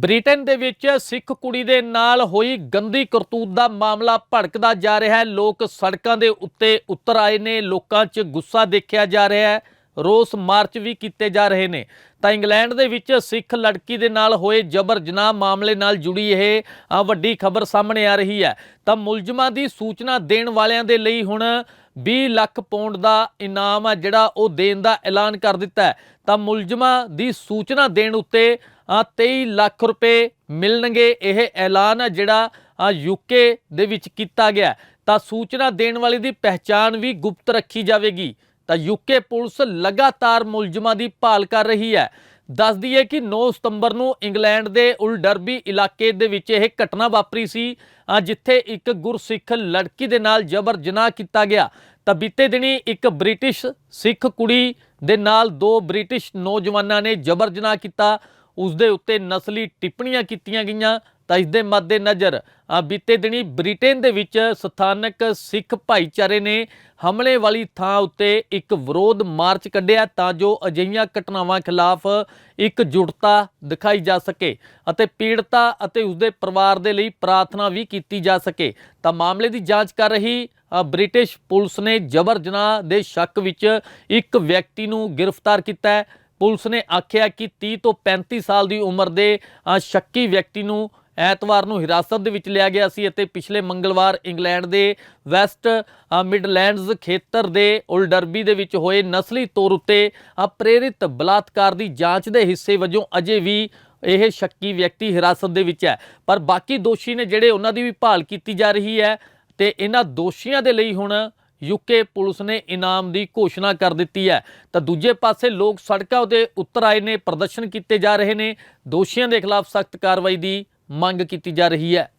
Britain ਦੇ ਵਿੱਚ ਸਿੱਖ ਕੁੜੀ ਦੇ ਨਾਲ ਹੋਈ ਗੰਦੀ ਕਰਤੂਤ ਦਾ ਮਾਮਲਾ ਭੜਕਦਾ ਜਾ ਰਿਹਾ ਹੈ। ਲੋਕ ਸੜਕਾਂ ਦੇ ਉੱਤੇ ਉਤਰ ਆਏ ਨੇ। ਲੋਕਾਂ 'ਚ ਗੁੱਸਾ ਦੇਖਿਆ ਜਾ ਰਿਹਾ ਹੈ। ਰੋਸ ਮਾਰਚ ਵੀ ਕੀਤੇ ਜਾ ਰਹੇ ਨੇ। ਤਾਂ ਇੰਗਲੈਂਡ ਦੇ ਵਿੱਚ ਸਿੱਖ ਲੜਕੀ ਦੇ ਨਾਲ ਹੋਏ ਜਬਰ ਜਨਾਹ ਮਾਮਲੇ ਨਾਲ ਜੁੜੀ ਇਹ ਵੱਡੀ ਖਬਰ ਸਾਹਮਣੇ ਆ ਰਹੀ ਹੈ। ਤਾਂ ਮੁਲਜ਼ਮਾਂ ਦੀ ਸੂਚਨਾ ਦੇਣ ਵਾਲਿਆਂ ਦੇ ਲਈ ਹੁਣ 20 ਲੱਖ ਪੌਂਡ ਦਾ ਇਨਾਮ ਆ ਜਿਹੜਾ ਉਹ ਦੇਣ ਦਾ ਐਲਾਨ ਕਰ ਦਿੱਤਾ ਹੈ। ਤਾਂ ਮੁਲਜ਼ਮਾਂ ਦੀ ਸੂਚਨਾ ਦੇਣ ਉੱਤੇ ਅ, 23 ਲੱਖ ਰੁਪਏ ਮਿਲਣਗੇ ਇਹ ਐਲਾਨ ਹੈ ਜਿਹੜਾ ਯੂਕੇ ਦੇ ਵਿੱਚ ਕੀਤਾ ਗਿਆ। ਤਾਂ ਸੂਚਨਾ ਦੇਣ ਵਾਲੇ ਦੀ ਪਹਿਚਾਣ ਵੀ ਗੁਪਤ ਰੱਖੀ ਜਾਵੇਗੀ। ਤਾਂ ਯੂਕੇ ਪੁਲਿਸ ਲਗਾਤਾਰ ਮੁਲਜ਼ਮਾਂ ਦੀ ਭਾਲ ਕਰ ਰਹੀ ਹੈ। ਦੱਸਦੀ ਹੈ ਕਿ 9 ਸਤੰਬਰ ਨੂੰ ਇੰਗਲੈਂਡ ਦੇ ਉਲਡਰਬੀ ਇਲਾਕੇ ਦੇ ਵਿੱਚ ਇਹ ਘਟਨਾ ਵਾਪਰੀ ਸੀ ਜਿੱਥੇ ਇੱਕ ਗੁਰਸਿੱਖ ਲੜਕੀ ਦੇ ਨਾਲ ਜਬਰ ਜਨਾਹ ਕੀਤਾ ਗਿਆ। ਤਾਂ ਬੀਤੇ ਦਿਨੀ ਇੱਕ ਬ੍ਰਿਟਿਸ਼ ਸਿੱਖ ਕੁੜੀ ਦੇ ਨਾਲ ਦੋ ਬ੍ਰਿਟਿਸ਼ ਨੌਜਵਾਨਾਂ ਨੇ ਜਬਰ ਜਨਾਹ ਕੀਤਾ। ਉਸ ਦੇ ਉੱਤੇ ਨਸਲੀ ਟਿੱਪਣੀਆਂ ਕੀਤੀਆਂ ਗਈਆਂ, ਤਾਂ ਇਸ ਦੇ ਮੱਦੇ ਨਜ਼ਰ ਬੀਤੇ ਦਿਨੀ ਬ੍ਰਿਟੇਨ ਦੇ ਵਿੱਚ ਸਥਾਨਕ ਸਿੱਖ ਭਾਈਚਾਰੇ ਨੇ ਹਮਲੇ ਵਾਲੀ ਥਾਂ ਉੱਤੇ ਇੱਕ ਵਿਰੋਧ ਮਾਰਚ ਕੱਢਿਆ ਤਾਂ ਜੋ ਅਜਿਹੀਆਂ ਘਟਨਾਵਾਂ ਖਿਲਾਫ ਇੱਕ ਜੁਟਤਾ ਦਿਖਾਈ ਜਾ ਸਕੇ ਅਤੇ ਪੀੜਤਾ ਅਤੇ ਉਸਦੇ ਪਰਿਵਾਰ ਦੇ ਲਈ ਪ੍ਰਾਰਥਨਾ ਵੀ ਕੀਤੀ ਜਾ ਸਕੇ। ਤਾਂ ਮਾਮਲੇ ਦੀ ਜਾਂਚ ਕਰ ਰਹੀ ਬ੍ਰਿਟਿਸ਼ ਪੁਲਿਸ ਨੇ ਜਬਰ ਜਨਾਹ ਦੇ ਸ਼ੱਕ ਵਿੱਚ ਇੱਕ ਵਿਅਕਤੀ ਨੂੰ ਗ੍ਰਿਫਤਾਰ ਕੀਤਾ ਹੈ। ਪੁਲਿਸ ਨੇ ਆਖਿਆ ਕਿ 30 ਤੋਂ 35 ਸਾਲ ਦੀ ਉਮਰ ਦੇ ਸ਼ੱਕੀ ਵਿਅਕਤੀ ਨੂੰ ਐਤਵਾਰ ਨੂੰ ਹਿਰਾਸਤ ਦੇ ਵਿੱਚ ਲਿਆ ਗਿਆ ਸੀ ਅਤੇ ਪਿਛਲੇ ਮੰਗਲਵਾਰ ਇੰਗਲੈਂਡ ਦੇ ਵੈਸਟ ਅ, ਮਿਡਲੈਂਡਸ ਖੇਤਰ ਦੇ ਉਲਡਰਬੀ ਦੇ ਵਿੱਚ ਹੋਏ ਨਸਲੀ ਤੌਰ ਉੱਤੇ ਅ, ਪ੍ਰੇਰਿਤ ਬਲਾਤਕਾਰ ਦੀ ਜਾਂਚ ਦੇ ਹਿੱਸੇ ਵਜੋਂ ਅਜੇ ਵੀ ਇਹ ਸ਼ੱਕੀ ਵਿਅਕਤੀ ਹਿਰਾਸਤ ਦੇ ਵਿੱਚ ਹੈ। ਪਰ ਬਾਕੀ ਦੋਸ਼ੀ ਨੇ ਜਿਹੜੇ ਉਹਨਾਂ ਦੀ ਵੀ ਭਾਲ ਕੀਤੀ ਜਾ ਰਹੀ ਹੈ ਤੇ ਇਹਨਾਂ ਦੋਸ਼ੀਆਂ ਦੇ ਲਈ ਹੁਣ ਯੂਕੇ ਪੁਲਿਸ ਨੇ ਇਨਾਮ ਦੀ ਘੋਸ਼ਣਾ ਕਰ ਦਿੱਤੀ ਹੈ। ਤਾਂ ਦੂਜੇ ਪਾਸੇ ਲੋਕ ਸੜਕਾਂ ਉਤੇ ਉਤਰ ਆਏ ਨੇ, ਪ੍ਰਦਰਸ਼ਨ ਕੀਤੇ ਜਾ ਰਹੇ ਨੇ। ਦੋਸ਼ੀਆਂ ਦੇ ਖਿਲਾਫ ਸਖਤ ਕਾਰਵਾਈ ਦੀ ਮੰਗ ਕੀਤੀ ਜਾ ਰਹੀ ਹੈ।